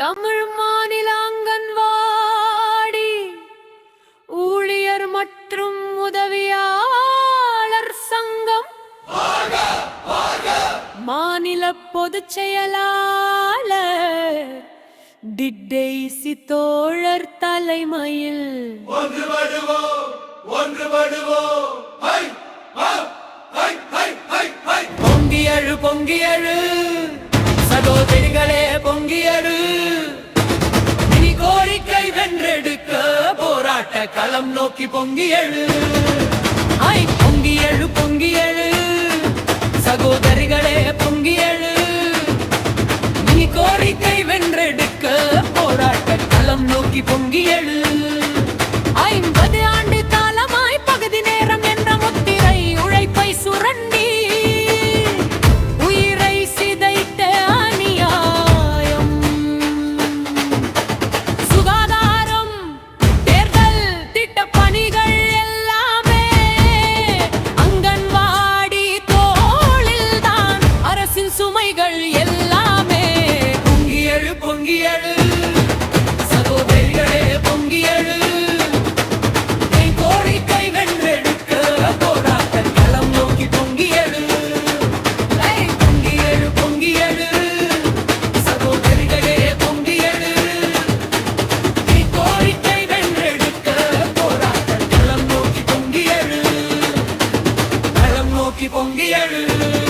தமிழ் மாநில அங்கன்வாடி ஊழியர் மற்றும் உதவியாளர் சங்கம். மாநில பொதுச் செயலாளர் டிட்டேசி தோழர் தலைமையில். ஒன்றுபடுவோம் ஒன்றுபடுவோம் பொங்கியழு பொங்கியழு சகோதரிகளே பொங்கியழு போராட்ட களம் நோக்கி பொங்கி எழு. ஐ பொங்கி எழு பொங்கி எழு. சகோதரிகளே பொங்கி எழு. நீ கோரிக்கை வென்றெடுக்க போராட்ட களம் நோக்கி பொங்கி எழு. பொங்கியழு. சகோதரிகளே பொங்கியழு. கோரிக்கை வென்றெடுக்க போராட்ட களம் நோக்கி பொங்கியழு. பொங்கியழு பொங்கியழு. சகோதரிகளே பொங்கியழு. கோரிக்கை வென்றெடுக்க போராட்ட களம் நோக்கி பொங்கியழு. களம் நோக்கி பொங்கியழு.